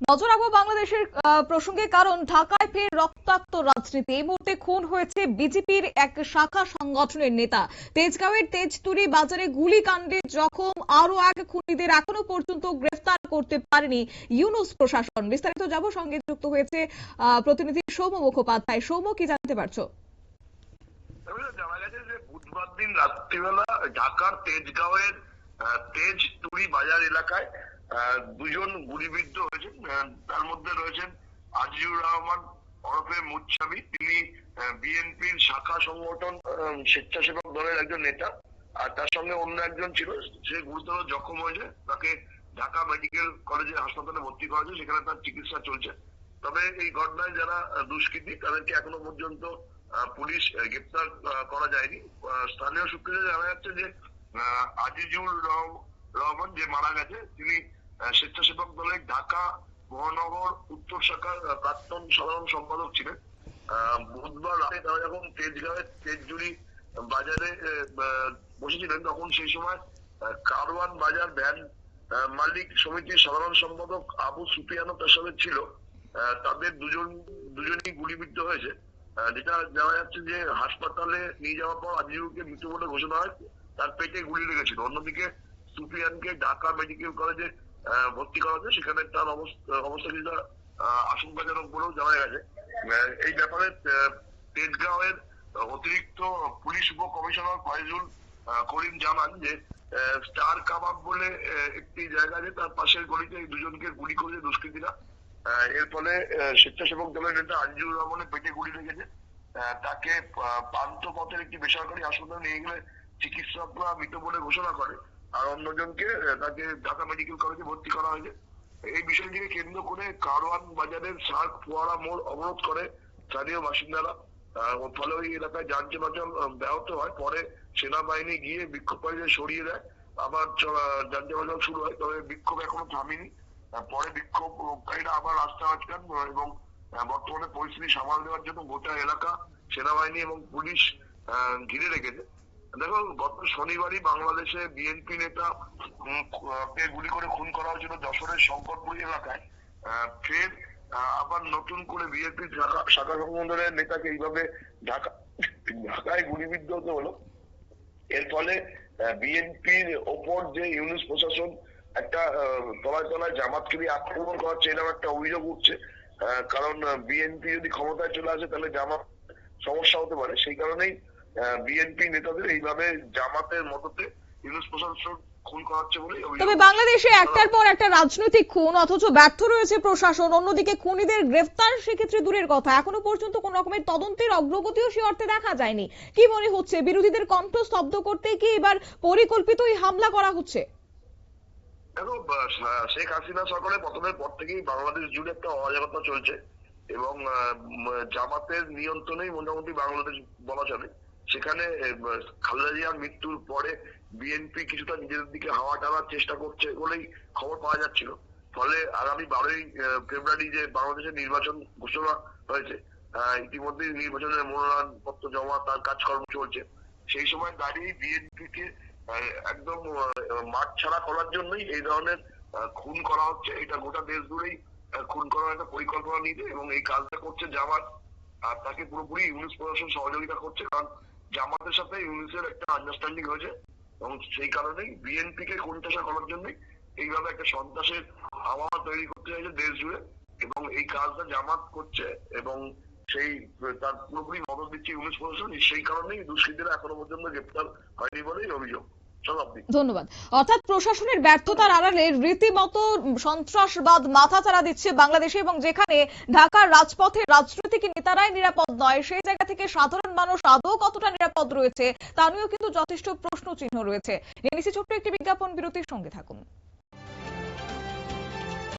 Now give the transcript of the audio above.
নজর রাখব বাংলাদেশের প্রসঙ্গে কারণ ঢাকায় ফের রক্তাক্ত রাজনীতি। এই মুহূর্তে খুন হয়েছে বিজেপির এক শাখা সংগঠনের নেতা। তেজগাঁওয়ের তেজতুরি বাজারে গুলিকাণ্ডে জখম আরও এক খুনিদের এখনও পর্যন্ত গ্রেফতার করতে পারেনি ইউনুস প্রশাসন। বিস্তারিত যাব সঙ্গে যুক্ত হয়েছে প্রতিনিধি সৌম্য মুখোপাধ্যায়। সৌম্য কি জানতে পারছ? বুধবার দিন রাত্রিবেলা ঢাকার তেজগাঁওয়ের আহ, তেজ তুরি বাজার এলাকায় দুজন গুলিবিদ্ধ হয়েছেন তার মধ্যে রয়েছেন আজিজুর রহমান ওরফে মুচ্ছাবি তিনি বিএনপির শাখা সংগঠন স্বেচ্ছাসেবক দলের একজন নেতা আর তার সঙ্গে অন্য একজন ছিল সে গুরুতর জখম হয়েছে। তাকে ঢাকা মেডিকেল কলেজে হাসপাতালে ভর্তি করা হয়েছে সেখানে তার চিকিৎসা চলছে। তবে এই ঘটনায় যারা দুষ্কৃতী তাদেরকে এখনও পর্যন্ত পুলিশ গ্রেপ্তার করা যায়নি। স্থানীয় সূত্রে জানা যাচ্ছে যে আহ, আজিজুর রহ- রহমান যে মারা গেছে, তিনি স্বেচ্ছাসেবক দলের ঢাকা মহানগর উত্তর শাখার প্রাক্তন সাধারণ সম্পাদক ছিলেন। বুধবার রাতে তারা যখন তেজগাঁওয়ের তেজজুড়ি বাজারে বসেছিলেন, তখন সেই সময় কারওয়ান বাজার ভ্যান মালিক সমিতির সাধারণ সম্পাদক আবু সুফিয়ানো সাথে ছিল। তাদের দুজন, দুজনেই গুলিবিদ্ধ হয়েছে। যেটা জানা যাচ্ছে যে হাসপাতালে নিয়ে যাওয়ার পর আজিজুরকে মৃত্যু বলে ঘোষণা হয়, তার পেটে গুলি লেগেছিল। অন্যদিকে সুফিয়ানকে ঢাকা মেডিকেল কলেজে ভর্তি করা হয়েছে সেখানে তার অবস্থা কিছুটা আশঙ্কাজনক বলেও জানা গেছে। এই ব্যাপারে তেজগাঁওয়ের অতিরিক্ত পুলিশ উপ কমিশনার ফয়জুল করিম জানান যে স্টার কাবাব বলে একটি জায়গা আছে, তার পাশের গলিতে দুজনকে গুলি করেছে দুষ্কৃতীরা। এর ফলে স্বেচ্ছাসেবক দলের নেতা আজিজুর রহমানের পেটে গুলি লেগেছে। তাকে পান্ত পথের একটি বেসরকারি হাসপাতালে নিয়ে গেলে চিকিৎসকরা মৃত বলে ঘোষণা করে। আর অন্যজনকে তাকে ঢাকা মেডিকেল কলেজে ভর্তি করা হয়েছে। এই বিষয়টিকে কেন্দ্র করে কারওয়ান বাজারের সার্ক ফোয়ারা মোড় অবরোধ করে স্থানীয় বাসিন্দারা। ফলে ওই এলাকায় যান চলাচল ব্যাহত হয়। পরে সেনাবাহিনী গিয়ে বিক্ষোভকারীদের সরিয়ে দেয়। আবার যান চলাচল শুরু হয়, তবে বিক্ষোভ এখনও থামেনি। পরে বিক্ষোভকারীরা আবার রাস্তা আটকান এবং বর্তমানে পরিস্থিতি সামাল দেওয়ার জন্য গোটা এলাকা সেনাবাহিনী এবং পুলিশ ঘিরে রেখেছে। দেখো, গত শনিবারই বাংলাদেশে বিএনপি নেতা কে গুলি করে খুন করা হয়েছিল যশোরের শঙ্করপুর এলাকায়। ফের আবার নতুন করে বিএনপি শাখা সংগঠনের নেতাকে এইভাবে ঢাকা, ঢাকায় গুলিবিদ্ধ হতে হলো। এর ফলে বিএনপির ওপর যে ইউনিস প্রশাসন একটা তলায় তলায় জামাতকে দিয়ে আক্রমণ করাচ্ছে, এরকম একটা অভিযোগ উঠছে। কারণ বিএনপি যদি ক্ষমতায় চলে আসে, তাহলে জামাত সমস্যা হতে পারে। সেই কারণেই বিএনপি নেতাদের এইভাবে জামাতের মততে ইউনিস প্রশাসন খুন করাচ্ছে বলে তবে বাংলাদেশে একটার পর একটা রাজনৈতিক খুন অথচ ব্যর্থ রয়েছে প্রশাসন অন্যদিকে খুনিদের গ্রেফতার সেক্ষেত্রে দূরের কথা। এখনও পর্যন্ত কোন রকমের তদন্তের অগ্রগতিও সে অর্থে দেখা যায়নি। কি মনে হচ্ছে? বিরোধীদের কণ্ঠ স্তব্ধ করতে কি এবার পরিকল্পিত এই হামলা করা হচ্ছে? দেখো শেখ হাসিনা সরকারের পতনের পর থেকেই বাংলাদেশ জুড়ে একটা অরাজকতা চলছে এবং জামাতের নিয়ন্ত্রণেই মোটামুটি বাংলাদেশ বলা চলে। সেখানে খালেদা জিয়ার মৃত্যুর পরে বিএনপি কিছুটা নিজেদের দিকে হাওয়া টানার চেষ্টা করছে বলেই খবর পাওয়া যাচ্ছিল। ফলে আগামী বারোই ফেব্রুয়ারি যে বাংলাদেশের নির্বাচন ঘোষণা হয়েছে আহ, ইতিমধ্যেই নির্বাচনের মনোনয়ন পত্র জমা তার কাজকর্ম চলছে। সেই সময় দাঁড়িয়ে বিএনপি কে একদম মাঠ ছাড়া করার জন্যই এই ধরনের খুন করা হচ্ছে। এটা গোটা দেশ জুড়েই খুন করার একটা পরিকল্পনা নিতে এবং এই কাজটা করছে জামাত আর তাকে পুরোপুরি ইউনিস প্রশাসন সহযোগিতা করছে কারণ জামাতের সাথে ইউনিসের একটা আন্ডারস্ট্যান্ডিং হয়েছে এবং সেই কারণেই বিএনপি কে কোণঠাসা করার জন্যই এইভাবে একটা সন্ত্রাসের আবহাওয়া তৈরি করতে চাইছে দেশ জুড়ে এবং এই কাজটা জামাত করছে এবং সেই, তার পুরোপুরি মদত দিচ্ছে ইউনিস প্রশাসন, সেই কারণেই দুষ্কৃতীরা এখনও পর্যন্ত গ্রেপ্তার হয়নি বলেই অভিযোগ। ধন্যবাদ। অর্থাৎ প্রশাসনের ব্যর্থতার আড়ালে রীতিমতো সন্ত্রাসবাদ মাথা মাথাচাড়া দিচ্ছে বাংলাদেশে এবং যেখানে ঢাকার রাজপথে রাজনৈতিক নেতারাই নিরাপদ নয়, সেই জায়গা থেকে সাধারণ মানুষ আদৌ কতটা নিরাপদ রয়েছে, তা নিয়েও কিন্তু যথেষ্ট প্রশ্ন চিহ্ন রয়েছে নিয়ে ছোট্ট একটি বিজ্ঞাপন বিরতির সঙ্গে থাকুন।